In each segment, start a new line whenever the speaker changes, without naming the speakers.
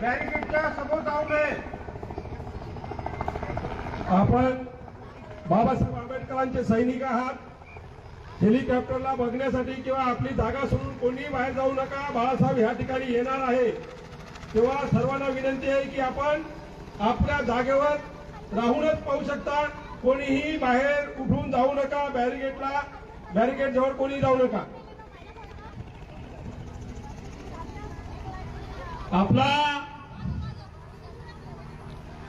बॅरिकेडच्या समोर जाऊ नये.
आपण बाबासाहेब आंबेडकरांचे सैनिक आहात. हेलिकॉप्टरला बघण्यासाठी किंवा आपली जागा सोडून कोणी बाहेर जाऊ नका. बाळासाहेब ह्या ठिकाणी येणार आहे. तेव्हा सर्वांना विनंती आहे की आपण आपल्या जागेवर राहूनच पाहू शकता. कोणीही बाहेर उठून जाऊ नका. बॅरिकेडला बॅरिकेड जवळ कोणी जाऊ नका.
आपला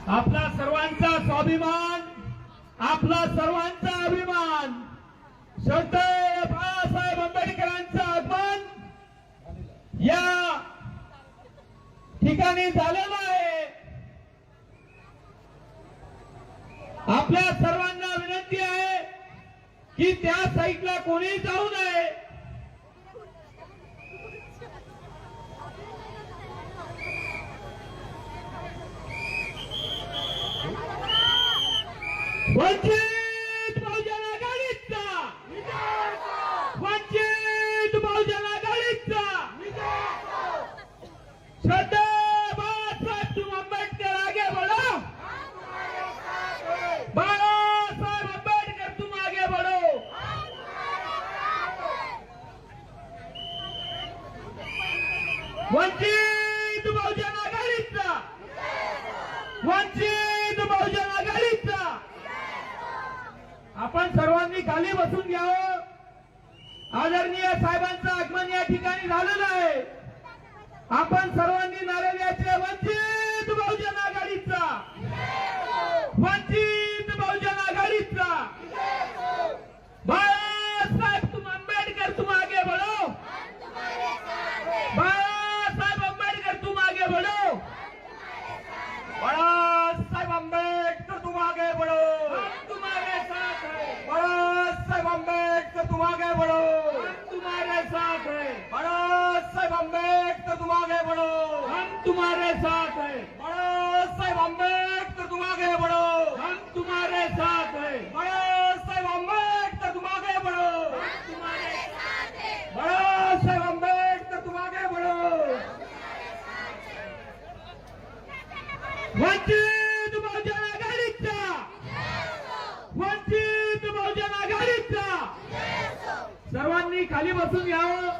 आपला सर्वांचा स्वाभिमान आपला सर्वांचा अभिमान. श्रद्धेय बाळासाहेब आंबेडकरांचं आगमन या ठिकाणी झालेलं आहे. आपल्या सर्वांना विनंती आहे की त्या साईडला कोणी जाऊ नये. वंचित बहुजन आघाडीचा. वंचित बहुजन आघाडीचा. श्रद्धा बाळासाहेब तुम आंबेडकर आगे बढ़ो. बाळासाहेब आंबेडकर तुम आगे बढ़ो. वंचित बहुजन आघाडीचा. वंचित बहुजन आघाडीचा. आपण सर्वांनी खाली बसून घ्यावं. आदरणीय साहेबांचं आगमन या ठिकाणी झालेलं आहे. आपण सर्वांनी नारे द्यायचे वंचित बहुजन आघाडीचा वंचित बहुजन आघाडीचा बाळासाहेब तुम आंबेडकर तुम आगे बढ़ो बाळासाहेब आंबेडकर तुम आगे बढ़ो बाळासाहेब आंबेडकर तुम आगे बढ़ो हम तुम्हारे साथ हैं बाळासाहेब आंबेडकर तुम आगे बढ़ो हम तुम्हारे साथ हैं। बाळासाहेब आंबेडकर तुम आगे बढ़ो हम तुम्हारे साथ हैं। बाळासाहेब आंबेडकर तुम आगे बढ़ो हम तुम्हारे साथ हैं। बाळासाहेब आंबेडकर तुम आगे बढ़ो हम तुम्हारे साथ हैं। बाळासाहेब आंबेडकर तुम आगे बढ़ो वंचित बहुजन आघाडीचा वंचित बहुजन आघाडीचा सर्वांनी खाली बसून घ्यावं हो.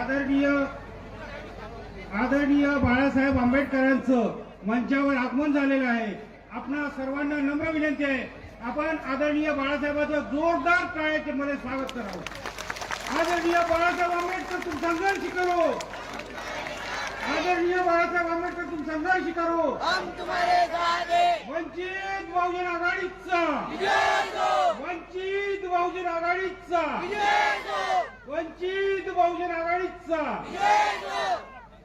आदरणीय आदरणीय बाळासाहेब आंबेडकरांचं मंचावर आगमन झालेलं आहे. आपणा सर्वांना नम्र विनंती आहे. आपण आदरणीय बाळासाहेबांचं जोरदार टाळ्याचे मध्ये स्वागत करावं. आदरणीय बाळासाहेब आंबेडकर तुम संघर्ष करो. आदरणीय बाळासाहेब आंबेडकर तुम संघर्ष करो
हम तुम्हारे साथ
वंचित बहुजन आघाडीचा. वंचित बहुजन आघाडीचा. वंचित बहुजन आघाडीचा.